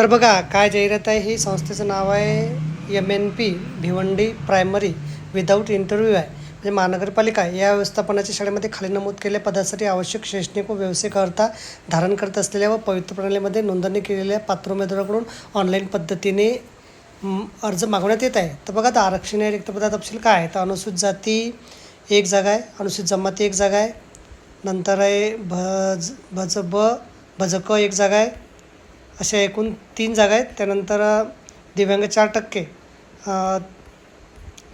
तर बघा काय जाहिरात आहे? ही संस्थेचं नाव आहे M N P Bhiwandi primary without interview आहे. म्हणजे महानगरपालिका या व्यवस्थापनाच्या शाळेमध्ये खाली नमूद केलेल्या पदासाठी आवश्यक शैक्षणिक व व्यावसायिकता धारण करत असलेल्या व पवित्र प्रणालीमध्ये नोंदणी केलेल्या पात्र उमेदवाराकडून ऑनलाईन पद्धतीने अर्ज मागवण्यात येत आहे. तर बघा आता आरक्षण या रिक्त पदा तपशील काय आहे? तर अनुसूचित जाती एक जागा आहे अनुसूचित जमाती एक जागा आहे नंतर आहे भज भज ब भज क एक जागा आहे अशा एकूण तीन जागा आहेत. त्यानंतर दिव्यांग चार टक्के.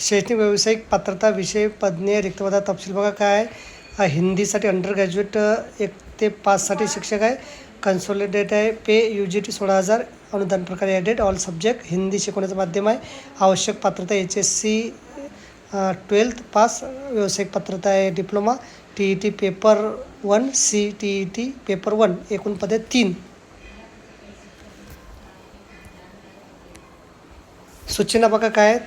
शैक्षणिक व्यावसायिक पात्रता विषय पदनीय रिक्तपदा तपशील बघा काय आहे. हिंदीसाठी अंडर ग्रॅज्युएट एक ते पाचसाठी शिक्षक आहे. कन्सोलिडेट आहे. पे यू जी टी सोळा हजार. अनुदान प्रकारे ॲडेड ऑल सब्जेक्ट हिंदी शिकवण्याचं माध्यम आहे. आवश्यक पात्रता H S C twelfth pass व्यावसायिक पात्रता आहे diploma T E T paper one C T E T paper one एकूण पदे तीन. सूचना बघा काय आहेत.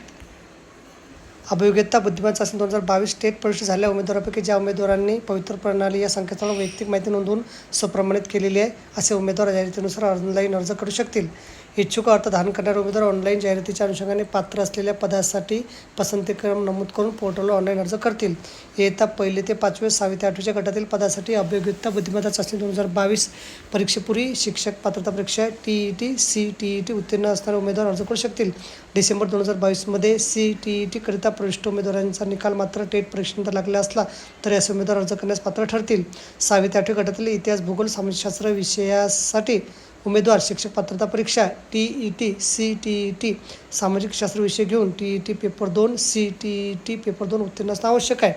अभियोग्यता बुद्धिमान चाचणी दोन हजार बावीस स्टेट परीक्षा झालेल्या उमेदवारापैकी ज्या उमेदवारांनी पवित्र प्रणाली या संकेतस्थळावर वैयक्तिक माहिती नोंदवून स्वप्रमाणित केलेली आहे असे उमेदवार जाहिरातीनुसार ऑनलाईन अर्ज करू शकतील. इच्छुक अर्थ धारण करणारे उमेदवार ऑनलाईन जाहिरातीच्या अनुषंगाने पात्र असलेल्या पदासाठी पसंतीक्रम नमूद करून पोर्टलवर ऑनलाईन अर्ज करतील. येता पहिले ते पाचवे सहावी ते आठवीच्या गटातील पदासाठी अभियोग्यता बुद्धिमत्ता चाचणी दोन हजार बावीस परीक्षेपूर्वी शिक्षक पात्रता परीक्षा T E T C T E T उत्तीर्ण असणारे उमेदवार अर्ज करू शकतील. डिसेंबर दोन हजार बावीसमध्ये सी टी ई टीकरिता प्रविष्ट उमेदवारांचा निकाल मात्र टेट परीक्षेनंतर लागला असला तरी असे उमेदवार अर्ज करण्यास पात्र ठरतील. सहावी ते आठवी गटातील इतिहास भूगोल समाजशास्त्र विषयासाठी उमेदवार शिक्षक पात्रता परीक्षा T E T C T E T सामाजिक शास्त्र विषय घेऊन टी ई टी पेपर दोन C T E T paper दोन उत्तीर्ण असणं आवश्यक आहे.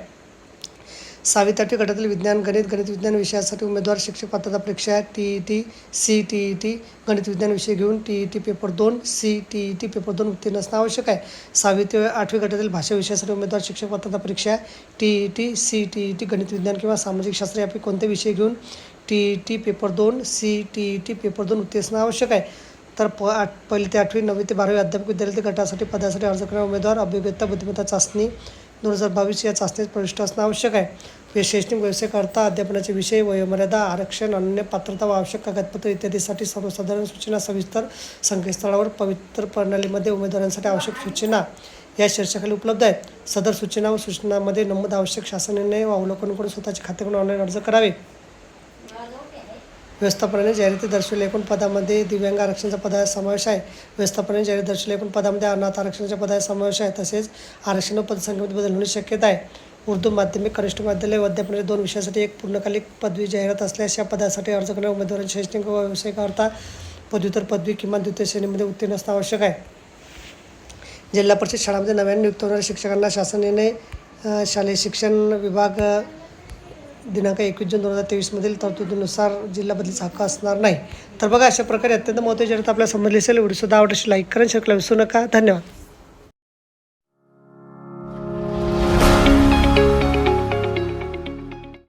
सहावी आठवी गटातील विज्ञान गणित गणित विज्ञान विषयासाठी उमेदवार शिक्षक पात्रता परीक्षा T E T C T E T गणित विज्ञान विषय घेऊन टी ई टी पेपर दोन C T E T paper दोन उत्तीर्ण असणं आवश्यक आहे. सहावी ते आठवी गटातील भाषा विषयासाठी उमेदवार शिक्षक पात्रता परीक्षा T E T C T E T गणित विज्ञान किंवा सामाजिक शास्त्र यापैकी कोणते विषय घेऊन टी ई टी पेपर दोन C T E T paper दोन उत्तीर्ण असणं आवश्यक आहे. तर प आठ पहिली ते आठवी नववी ते बारावी अध्यापक विद्यार्थी गटासाठी पदासाठी अर्ज करणारे उमेदवार अभियोग्यता बुद्धिमत्ता चाचणी दोन हजार बावीस या चाचणीत प्रविष्ट असणं आवश्यक आहे. वे शैक्षणिक व्यवसायकर्ता अध्यापनाचे विषय वयोमर्यादा आरक्षण अन्य पात्रता व आवश्यक कागदपत्र इत्यादीसाठी सर्वसाधारण सूचना सविस्तर संकेतस्थळावर पवित्र प्रणालीमध्ये उमेदवारांसाठी आवश्यक सूचना या शीर्षकाली उपलब्ध आहेत. सदर सूचना व सूचनामध्ये नमूद आवश्यक शासन निर्णय व अवलोकन करून स्वतःचे खाते करून ऑनलाईन अर्ज करावे. व्यवस्थापनाने जाहिराती दर्शवलेल्या एकूण पदामध्ये दिव्यांग आरक्षणाचा पदाचा समावेश आहे. व्यवस्थापनाने जाहिरात दर्शवलेल्या एकूण पदामध्ये अनाथ आरक्षणाच्या पदाचा समावेश आहे. तसेच आरक्षण व पदसंख्येमध्ये बदल होण्याची शक्यता आहे. उर्दू माध्यमिक कनिष्ठ विद्यालय व अध्यापनाच्या दोन विषयासाठी एक पूर्णकालिक पदवी जाहिरात असल्यास या पदासाठी अर्ज करणाऱ्या उमेदवारांची शैक्षणिक व व्यावसायिक अर्था पदव्युत्तर पदवी किमान द्वितीय श्रेणीमध्ये उत्तीर्ण असणं आवश्यक आहे. जिल्हा परिषद शाळांमध्ये नव्याने नियुक्त होणाऱ्या शिक्षकांना शासन निर्णय शालेय शिक्षण विभाग दिनांक एकवीस जून दोन हजार तेवीसमधील तरतुदीनुसार जिल्हा बदलीचा हक्क असणार नाही. तर बघा अशा प्रकारे अत्यंत महत्त्वाची आपल्याला समजली असेल एवढी सुद्धा आवडशी लाईक करा शेअर विसरू नका. धन्यवाद.